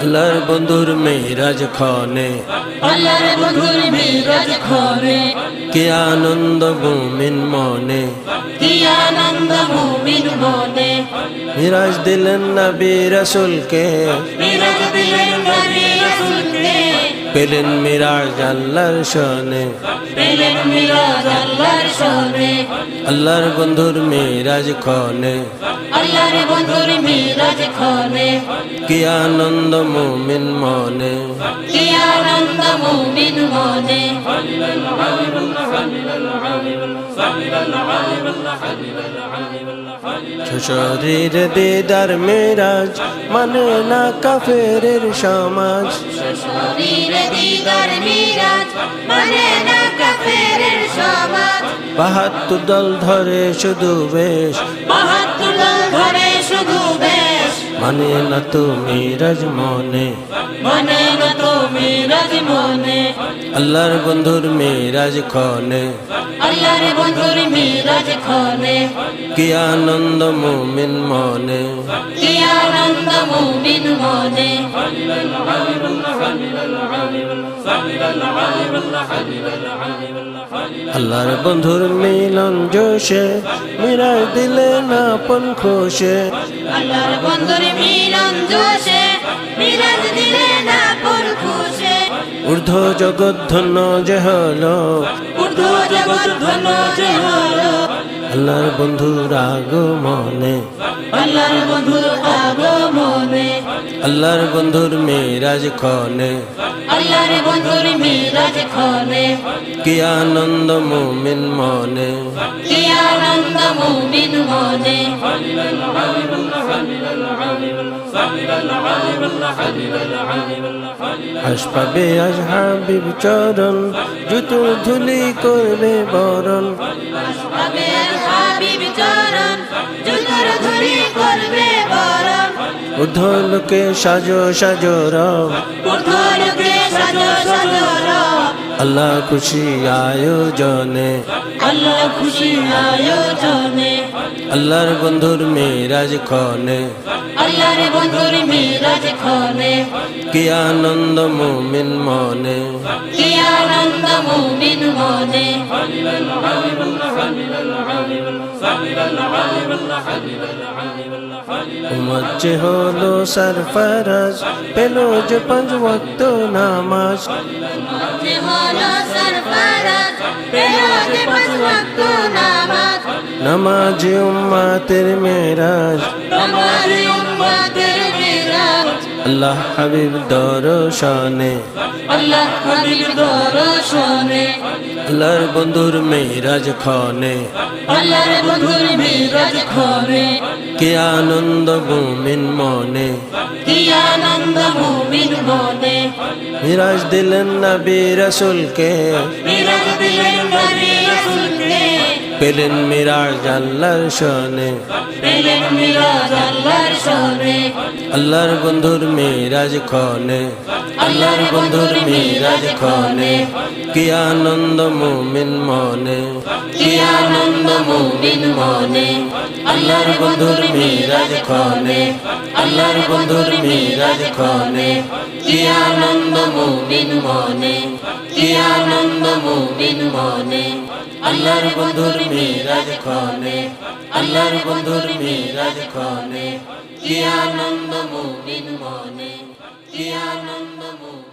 আল্লাহর বন্ধুর মেরাজ খনে। আল্লাহর বন্ধুর মিরাজ কে আনন্দ মুমিন মনে। কি আনন্দ মুমিন মনে। মিরাজ দিলেন নবী রাসূলকে। মিরাজ দিলেন নবী পেলেন মিরাজ আল্লাহর শনে। পেলেন মিরাজ আল্লাহর শনে। আল্লাহর বন্ধুর মেরাজ খনে আল্লাহর বন্ধুর মিরাজ ঘরে কি আনন্দ মুমিন মনে। কি আনন্দ মুমিন মনে। মানে না কাফেরের সমাজ শরীরে দিদার মেরাজ মানে না কাফের সমাজ। বাহাত্তর দল ধরে শুধু বেশ। বাহাত্তর দল মানে না তো মিরাজ মনে মনে না তো মিরাজ মনে আল্লাহর বন্ধুর মেরাজ খনে আল্লাহর বন্ধুর মিরাজ খনে কি আনন্দ মুমিন মনে। কি আনন্দ মুমিন মনে। আল্লাহর বন্ধুর মিলন জোশে মিরাজ দিলে না পন খোশে। আল্লাহর বন্ধুর মিলন জোশে মিরাজ দিলে না পর খুশে। ঊর্ধ্ব জগৎ ধন্য যে হলো। ঊর্ধ্ব জগৎ ধন্য যে হলো। আল্লাহর বন্ধুর আগমনে। আল্লাহর বন্ধুর আগমনে। আল্লাহর বন্ধুর মেরাজ খনে আল্লাহর বন্ধুর মিরাজ খনে কি আনন্দ মুমিন মনে। কি আনন্দ মুমিন মনে। হাসপাবে আজ হাবিব চরণ জুতো ধুলি করবে বরণ। উদ্ধলকে সাজো সাজো রব। ঊর্ধ্বলোকে সাজো সাজো রব। আল্লাহ খুশি আয়োজনে। আল্লাহ খুশি আয়োজনে। আল্লাহর বন্ধুর মেরাজ খনে। আল্লাহর বন্ধুর মিরাজ খনে। কি আনন্দ মুমিন মনে? কি আনন্দ মুমিন মনে? যে হলো সরফরাজ পেল যে পাঁচ ওয়াক্ত নামাজ। হলো সরফরাজ পেল যে পাঁচ ওয়াক্ত নামাজ। নামাজ উম্মাতের মেরাজ। আমার উম্মতের মিরাজ। আল্লাহ হাবিব দর্শনে। আল্লাহ হাবিব দর্শনে। আল্লাহর বন্ধুর মেরাজ খনে আল্লাহর বন্ধুর মিরাজ খনে কি আনন্দ মুমিন মনে। কি আনন্দ মুমিন মনে। মিরাজ দিলেন নবী রাসূলকে। মিরাজ দিলেন নবী রাসূলকে। পেলেন মিরাজ আল্লাহর শনে। পেলেন মিরাজ আল্লাহর শনে। আল্লাহর বন্ধুর মেরাজ খনে আল্লাহর বন্ধুর মেরাজ খনে কি আনন্দ মুমিন মনে। কি আনন্দ মুমিন মনে। আল্লাহর বন্ধুর মেরাজ খনে আল্লাহর বন্ধুর মেরাজ খনে কি আনন্দ মুমিন মনে। কি আনন্দ মুমিন মনে। আল্লাহর বন্ধুর মিরাজ খনে আল্লাহর বন্ধুর মিরাজ খনে কি আনন্দ মুমিন মনে, কি আনন্দ মুমিন